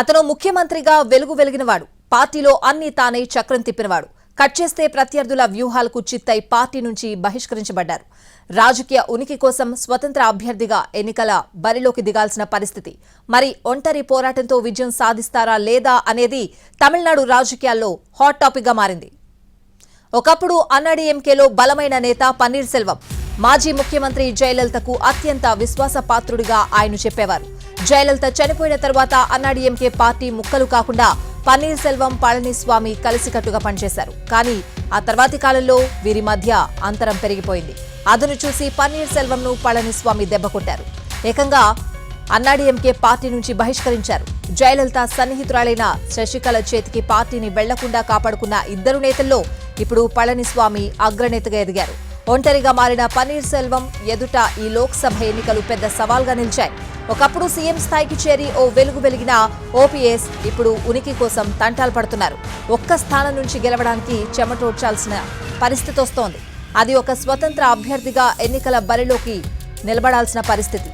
అతను ముఖ్యమంత్రిగా వెలుగు వెలిగినవాడు. పార్టీలో అన్ని తానే చక్రం తిప్పినవాడు. కట్ చేస్తే ప్రత్యర్థుల వ్యూహాలకు చిత్తై పార్టీ నుంచి బహిష్కరించబడ్డారు. రాజకీయ ఉనికి కోసం స్వతంత్ర అభ్యర్థిగా ఎన్నికల బరిలోకి దిగాల్సిన పరిస్థితి. మరి ఒంటరి పోరాటంతో విజయం సాధిస్తారా లేదా అనేది తమిళనాడు రాజకీయాల్లో హాట్ టాపిక్గా మారింది. ఒకప్పుడు అన్నాడీఎంకేలో బలమైన నేత పన్నీర్ సెల్వం. మాజీ ముఖ్యమంత్రి జయలలితకు అత్యంత విశ్వాసపాత్రుడిగా ఆయన చెప్పేవారు. జయలలిత చనిపోయిన తర్వాత అన్నాడీఎంకే పార్టీ ముక్కలు కాకుండా పన్నీర్ సెల్వం పళనిస్వామి కలిసికట్టుగా పనిచేశారు. కానీ ఆ తర్వాతి కాలంలో వీరి మధ్య అంతరం పెరిగిపోయింది. అదను చూసి పన్నీర్ సెల్వంను పళనిస్వామి దెబ్బకొట్టారు ఏకంగా అన్నాడీఎంకే పార్టీ నుంచి బహిష్కరించారు. జయలలిత సన్నిహితురాలైన శశికళ చేతికి పార్టీని వెళ్ళకుండా కాపాడుకున్న ఇద్దరు నేతల్లో ఇప్పుడు పళనిస్వామి అగ్రనేతగా ఎదిగారు. ఒంటరిగా మారిన పన్నీర్ సెల్వం ఎదుట ఈ లోక్సభ ఎన్నికలు పెద్ద సవాల్గా నిలిచాయి. ఒకప్పుడు సీఎం స్థాయికి చేరి ఓ వెలుగు వెలిగిన ఓపీఎస్ ఇప్పుడు ఉనికి కోసం తంటాలు పడుతున్నారు. ఒక్క స్థానం నుంచి గెలవడానికి చెమటోడ్చాల్సిన పరిస్థితి వస్తోంది. అది ఒక స్వతంత్ర అభ్యర్థిగా ఎన్నికల బరిలోకి నిలబడాల్సిన పరిస్థితి.